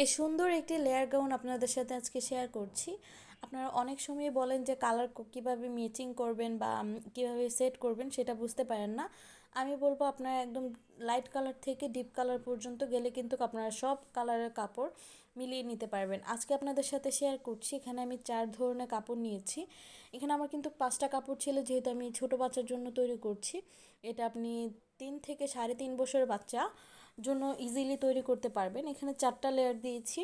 এই সুন্দর একটি লেয়ার গাউন আপনাদের সাথে আজকে শেয়ার করছি। আপনারা অনেক সময় বলেন যে কালার কীভাবে ম্যাচিং করবেন বা কীভাবে সেট করবেন, সেটা বুঝতে পারেন না। আমি বলব আপনারা একদম লাইট কালার থেকে ডিপ কালার পর্যন্ত গেলে কিন্তু আপনারা সব কালারের কাপড় মিলিয়ে নিতে পারবেন। আজকে আপনাদের সাথে শেয়ার করছি, এখানে আমি চার ধরনের কাপড় নিয়েছি। এখানে আমার কিন্তু পাঁচটা কাপড় ছিল, যেহেতু আমি ছোট বাচ্চার জন্য তৈরি করছি। এটা আপনি তিন থেকে সাড়ে তিন বছরের বাচ্চা। জন্য ইজিলি তৈরি করতে পারবেন। এখানে চারটা লেয়ার দিয়েছি।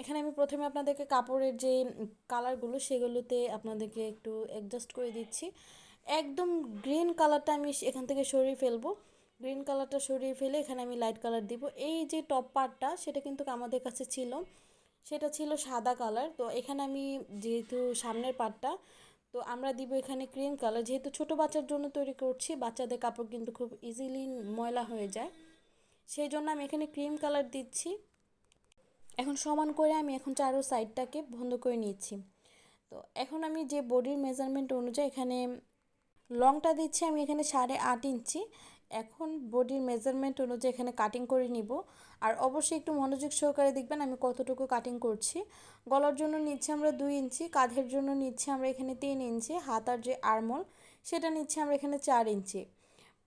এখানে আমি প্রথমে আপনাদেরকে কাপড়ের যে কালারগুলো সেগুলোতে আপনাদেরকে একটু অ্যাডজাস্ট করে দিচ্ছি। একদম গ্রিন কালারটা আমি এখান থেকে সরিয়ে ফেলব। গ্রিন কালারটা সরিয়ে ফেলে এখানে আমি লাইট কালার দিব। এই যে টপ পার্টটা সেটা কিন্তু আমাদের কাছে ছিল। সেটা ছিল সাদা কালার তো এখানে আমি যেহেতু সামনের পার্টটা তো আমরা দিব এখানে ক্রিম কালার যেহেতু ছোট বাচ্চার জন্য তৈরি করছি, বাচ্চাদের কাপড় কিন্তু খুব ইজিলি ময়লা হয়ে যায়। সেই জন্য আমি এখানে ক্রিম কালার দিচ্ছি। এখন সমান করে আমি এখন চারো সাইডটাকে বন্ধ করে নিচ্ছি। তো এখন আমি যে বডির মেজারমেন্ট অনুযায়ী এখানে লংটা দিচ্ছি, আমি এখানে সাড়ে আট ইঞ্চি। এখন বডির মেজারমেন্ট অনুযায়ী এখানে কাটিং করে নিব। আর অবশ্যই একটু মনোযোগ সহকারে দেখবেন আমি কতটুকু কাটিং করছি। গলার জন্য নিচ্ছি আমরা দুই ইঞ্চি, কাঁধের জন্য নিচ্ছি আমরা এখানে তিন ইঞ্চি, হাতার যে আরমোল সেটা নিচ্ছি আমরা এখানে চার ইঞ্চি।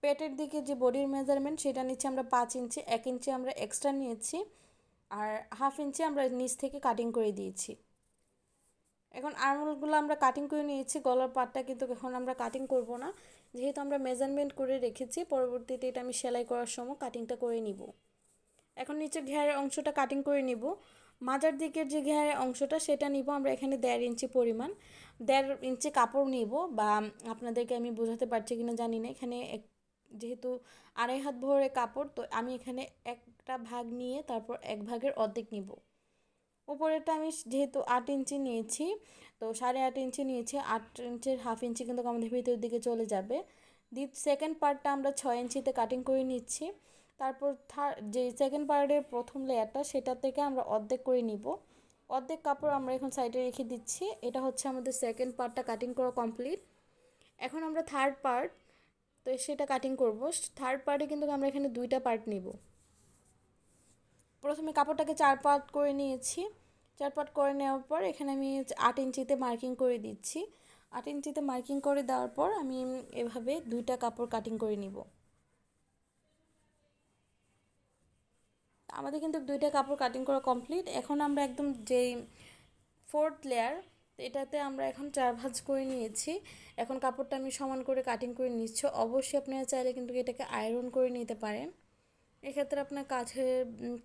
পেটের দিকে যে বডির মেজারমেন্ট সেটা নিচ্ছি আমরা পাঁচ ইঞ্চি, এক ইঞ্চি আমরা এক্সট্রা নিয়েছি, আর হাফ ইঞ্চি আমরা নিচ থেকে কাটিং করে দিয়েছি। এখন আরমোলগুলো আমরা কাটিং করে নিয়েছি, গলার পাটটা কিন্তু এখন আমরা কাটিং করব না। যেহেতু আমরা মেজারমেন্ট করে রেখেছি, পরবর্তীতে এটা আমি সেলাই করার সময় কাটিংটা করে নিব। এখন নিচে ঘেরের অংশটা কাটিং করে নিব। মাজার দিকের যে ঘেরের অংশটা, সেটা নিব আমরা এখানে দেড় ইঞ্চি পরিমাণ। দেড় ইঞ্চি কাপড় নিব বা আপনাদেরকে আমি বোঝাতে পারছি কিনা জানি না। এখানে যেহেতু আড়াই হাত ভরে কাপড়, তো আমি এখানে একটা ভাগ নিয়ে তারপর এক ভাগের অর্ধেক নিব। উপরেরটা আমি যেহেতু আট ইঞ্চি নিয়েছি, তো সাড়ে আট ইঞ্চি নিয়েছি, আট ইঞ্চের হাফ ইঞ্চি কিন্তু আমাদের ভিতরের দিকে চলে যাবে। দি সেকেন্ড পার্টটা আমরা ছয় ইঞ্চিতে কাটিং করে নিচ্ছি। তারপর থার্ড যে সেকেন্ড পার্টের প্রথম লেয়ারটা সেটা থেকে আমরা অর্ধেক করে নিব। অর্ধেক কাপড় আমরা এখন সাইডে রেখে দিচ্ছি। এটা হচ্ছে আমাদের সেকেন্ড পার্টটা কাটিং করা কমপ্লিট এখন আমরা থার্ড পার্ট তো সেটা কাটিং করব। থার্ড পার্টে কিন্তু আমরা এখানে দুইটা পার্ট নিব। প্রথমে কাপড়টাকে চার পার্ট করে নিয়েছি। চার পার্ট করে নেওয়ার পর এখানে আমি আট ইঞ্চিতে মার্কিং করে দিচ্ছি। আট ইঞ্চিতে মার্কিং করে দেওয়ার পর আমি এভাবে দুইটা কাপড় কাটিং করে নিব। আমাদের কিন্তু দুইটা কাপড় কাটিং করা কমপ্লিট এখন আমরা একদম যেই ফোর্থ লেয়ার এটাতে আমরা এখন চার ভাঁজ করে নিয়েছি। এখন কাপড়টা আমি সমান করে কাটিং করে নিচ্ছি। অবশ্যই আপনারা চাইলে কিন্তু এটাকে আয়রন করে নিতে পারেন। এক্ষেত্রে আপনার কাছের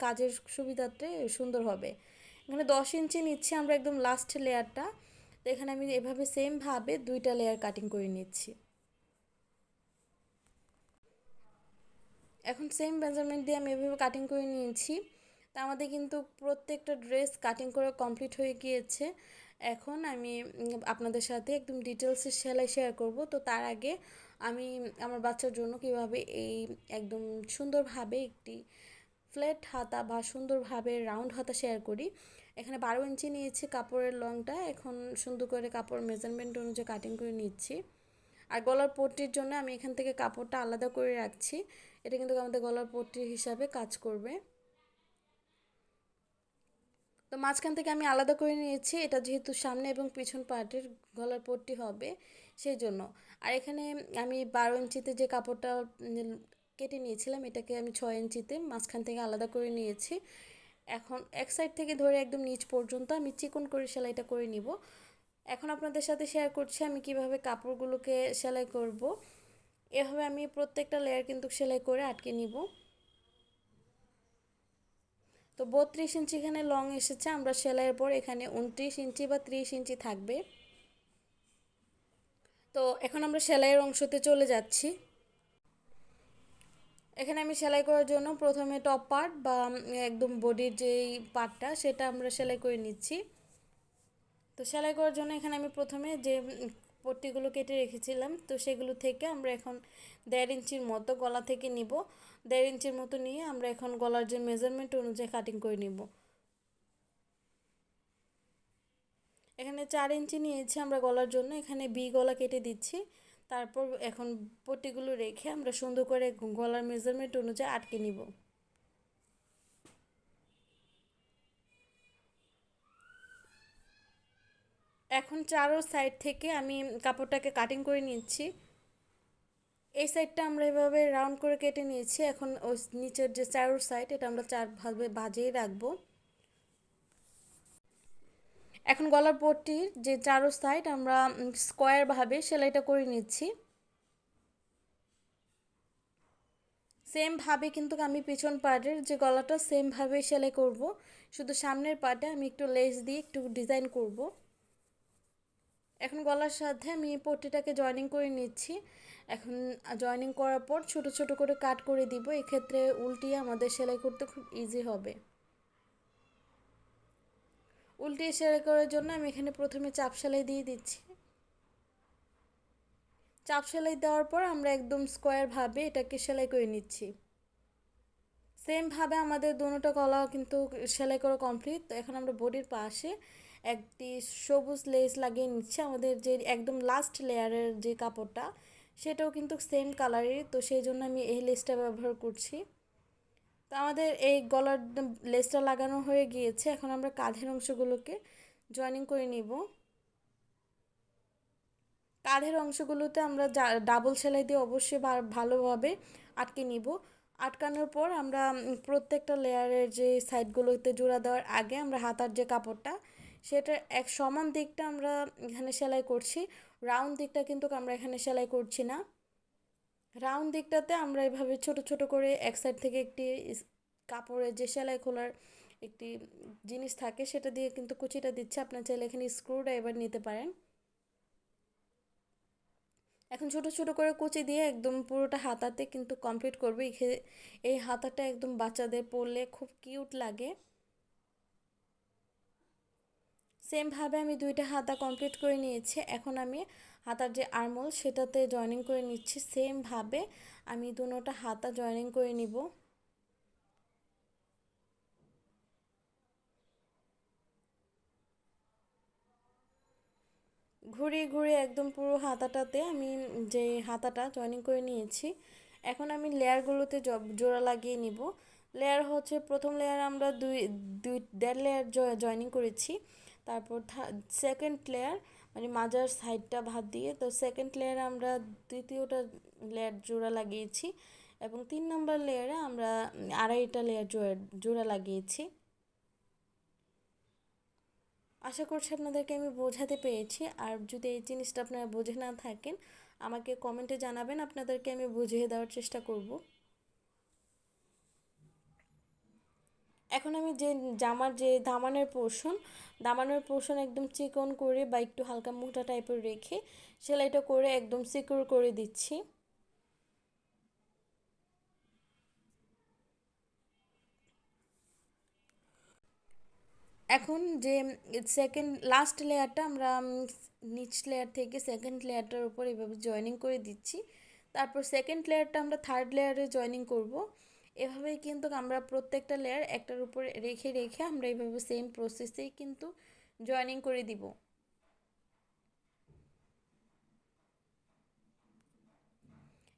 কাজের সুবিধাতে সুন্দর হবে। এখানে দশ ইঞ্চি নিচ্ছি আমরা একদম লাস্ট লেয়ারটা তো এখানে আমি এভাবে সেমভাবে দুইটা লেয়ার কাটিং করে নিচ্ছি। এখন সেম মেজারমেন্ট দিয়ে আমি এভাবে কাটিং করে নিয়েছি। তা আমাদের কিন্তু প্রত্যেকটা ড্রেস কাটিং করে কমপ্লিট হয়ে গিয়েছে। এখন আমি আপনাদের সাথে একদম ডিটেলসে সেলাই শেয়ার করব। তো তার আগে আমি আমার বাচ্চার জন্য কীভাবে এই একদম সুন্দরভাবে একটি ফ্ল্যাট হাতা বা সুন্দরভাবে রাউন্ড হাতা শেয়ার করি। এখানে বারো ইঞ্চি নিয়েছি কাপড়ের লংটা। এখন সুন্দর করে কাপড় মেজারমেন্ট অনুযায়ী কাটিং করে নিচ্ছি। আর গলার পট্টির জন্য আমি এখান থেকে কাপড়টা আলাদা করে রাখছি। এটা কিন্তু আমাদের গলার পট্টির হিসাবে কাজ করবে। তো মাঝখান থেকে আমি আলাদা করে নিয়েছি। এটা যেহেতু সামনে এবং পিছন পার্টের গলার পট্টি হবে সেই জন্য আর এখানে আমি বারো ইঞ্চিতে যে কাপড়টা কেটে নিয়েছিলাম, এটাকে আমি ছয় ইঞ্চিতে মাঝখান থেকে আলাদা করে নিয়েছি। এখন এক সাইড থেকে ধরে একদম নিচ পর্যন্ত আমি চিকন করে সেলাইটা করে নিব। এখন আপনাদের সাথে শেয়ার করছি আমি কীভাবে কাপড়গুলোকে সেলাই করব। এভাবে আমি প্রত্যেকটা লেয়ার কিন্তু সেলাই করে আটকে নিব। তো বত্রিশ ইঞ্চি এখানে লং এসেছে, আমরা সেলাইয়ের পর এখানে উনত্রিশ ইঞ্চি বা ত্রিশ ইঞ্চি থাকবে। তো এখন আমরা সেলাইয়ের অংশতে চলে যাচ্ছি। এখানে আমি সেলাই করার জন্য প্রথমে টপ পার্ট বা একদম বডির যেই পার্টটা সেটা আমরা সেলাই করে নিচ্ছি। তো সেলাই করার জন্য এখানে আমি প্রথমে যে পট্টিগুলো কেটে রেখেছিলাম। তো সেগুলো থেকে আমরা এখন দেড় ইঞ্চির মতো গলা থেকে নিব। দেড় ইঞ্চির মতো নিয়ে আমরা এখন গলার যে মেজারমেন্ট অনুযায়ী কাটিং করে নিব। এখানে চার ইঞ্চি নিয়েছি আমরা গলার জন্য। এখানে বি গলা কেটে দিচ্ছি। তারপর এখন পট্টিগুলো রেখে আমরা সুন্দর করে গলার মেজারমেন্ট অনুযায়ী আটকে নিব। এখন চারো সাইড থেকে আমি কাপড়টাকে কাটিং করে নিচ্ছি। এই সাইডটা আমরা এভাবে রাউন্ড করে কেটে নিয়েছি। এখন ওই নিচের যে চারোর সাইড এটা আমরা চারভাবে ভাজেই রাখব। এখন গলার পট্টির যে চারো সাইড আমরা স্কোয়ারভাবে সেলাইটা করে নিচ্ছি। সেমভাবে কিন্তু আমি পিছন পার্টের যে গলাটা সেমভাবে সেলাই করব। শুধু সামনের পার্টে আমি একটু লেস দিয়ে একটু ডিজাইন করব। এখন গলার সাথে আমি পট্টিটাকে জয়েনিং করে নিচ্ছি। এখন জয়েনিং করার পর ছোট ছোট করে কাট করে দিব। এক্ষেত্রে উল্টিয়ে আমাদের সেলাই করতে খুব ইজি হবে। উল্টিয়ে সেলাই করার জন্য আমি এখানে প্রথমে চাপ সেলাই দিয়ে দিচ্ছি। চাপ সেলাই দেওয়ার পর আমরা একদম স্কোয়ারভাবে এটাকে সেলাই করে নিচ্ছি। সেমভাবে আমাদের দুটোটা গলাও কিন্তু সেলাই করা কমপ্লিট তো এখন আমরা বডির পাশে একটি সবুজ লেস লাগিয়ে নিচ্ছি। আমাদের যে একদম লাস্ট লেয়ারের যে কাপড়টা, সেটাও কিন্তু সেম কালারের তো সেই জন্য আমি এই লেসটা ব্যবহার করছি। তো আমাদের এই গলার লেসটা লাগানো হয়ে গিয়েছে। এখন আমরা কাঁধের অংশগুলোকে জয়েনিং করে নিব। কাঁধের অংশগুলোতে আমরা ডাবল সেলাই দিয়ে অবশ্যই ভালোভাবে আটকে নিব। আটকানোর পর আমরা প্রত্যেকটা লেয়ারের যে সাইডগুলোতে জোড়া দেওয়ার আগে আমরা হাতার যে কাপড়টা সেটার এক সমান দিকটা আমরা এখানে সেলাই করছি। রাউন্ড দিকটা কিন্তু আমরা এখানে সেলাই করছি না। রাউন্ড দিকটাতে আমরা এভাবে ছোট ছোট করে এক সাইড থেকে একটি কাপড়ের যে সেলাই খোলার একটি জিনিস থাকে, সেটা দিয়ে কিন্তু কুচিটা দিচ্ছে। আপনার চাইলে এখানে স্ক্রুটা এবার নিতে পারেন। এখন ছোট ছোট করে কুচি দিয়ে একদম পুরোটা হাতাতে কিন্তু কমপ্লিট করবে। এই হাতাটা একদম বাচ্চাদের পরলে খুব কিউট লাগে। সেমভাবে আমি দুইটা হাতা কমপ্লিট করে নিয়েছি। এখন আমি হাতার যে আরমোল সেটাতে জয়েনিং করে নিচ্ছি। সেমভাবে আমি দুটোটা হাতা জয়েনিং করে নিব। ঘুরিয়ে ঘুরিয়ে একদম পুরো হাতাটাতে আমি যে হাতাটা জয়েনিং করে নিয়েছি, এখন আমি লেয়ারগুলোতে জোড়া লাগিয়ে নিব। লেয়ার হচ্ছে, প্রথম লেয়ার আমরা দুই দুই, দেড় লেয়ার জয়েনিং করেছি। তারপর সেকেন্ড লেয়ার মানে মাজার সাইডটা ভাত দিয়ে, তো সেকেন্ড লেয়ারে আমরা দ্বিতীয়টা লেয়ার জোড়া লাগিয়েছি এবং তিন নম্বর লেয়ারে আমরা আড়াইটা লেয়ার জোড়া লাগিয়েছি। আশা করছি আপনাদেরকে আমি বোঝাতে পেরেছি। আর যদি এই জিনিসটা আপনারা বুঝে না থাকেন, আমাকে কমেন্টে জানাবেন, আপনাদেরকে আমি বুঝিয়ে দেওয়ার চেষ্টা করব। এখন আমি যে জামার যে দামানের পোর্শন দামানের পোর্শন একদম চিকন করে বা একটু হালকা মোটা টাইপের রেখে সেলাইটা করে একদম সিকিউর করে দিচ্ছি। এখন যে সেকেন্ড লাস্ট লেয়ারটা আমরা নিচ লেয়ার থেকে সেকেন্ড লেয়ারটার উপর এভাবে জয়েনিং করে দিচ্ছি। তারপর সেকেন্ড লেয়ারটা আমরা থার্ড লেয়ারে জয়েনিং করব। এভাবেই কিন্তু আমরা প্রত্যেকটা লেয়ার একটার উপরে রেখে রেখে আমরা এইভাবে সেম প্রসেসেই কিন্তু জয়েনিং করে দিব।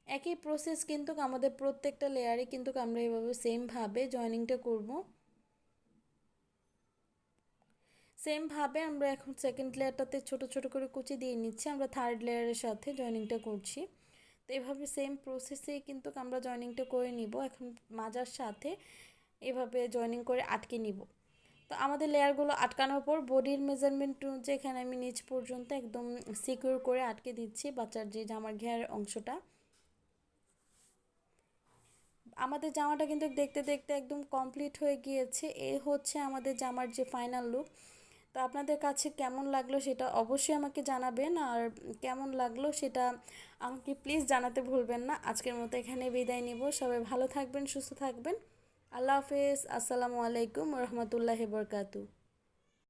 একই প্রসেস কিন্তু আমাদের প্রত্যেকটা লেয়ারে কিন্তু আমরা এইভাবে সেমভাবে জয়েনিংটা করব। সেমভাবে আমরা এখন সেকেন্ড লেয়ারটাতে ছোট ছোট করে কুচি দিয়ে নিচ্ছি। আমরা থার্ড লেয়ারের সাথে জয়েনিংটা করছি। তো এভাবে সেম প্রসেসেই কিন্তু আমরা জয়েনিংটা করে নিব। এখন মাজার সাথে এভাবে জয়েনিং করে আটকে নিব। তো আমাদের লেয়ারগুলো আটকানোর পর বডির মেজারমেন্ট যেখানে আমি নিচ পর্যন্ত একদম সিকিউর করে আটকে দিচ্ছি বাচ্চার যে জামার ঘেয়ার অংশটা। আমাদের জামাটা কিন্তু দেখতে দেখতে একদম কমপ্লিট হয়ে গিয়েছে। এ হচ্ছে আমাদের জামার যে ফাইনাল লুক তো আপনাদের কাছে কেমন লাগল সেটা অবশ্যই আমাকে জানাবেন আর কেমন লাগল সেটা আমাকে প্লিজ জানাতে ভুলবেন না। আজকের মতো এখানে বিদায় নিব। সবাই ভালো থাকবেন, সুস্থ থাকবেন। আল্লাহ হাফেজ। আসসালামু আলাইকুম রহমতুল্লাহ বরকাতু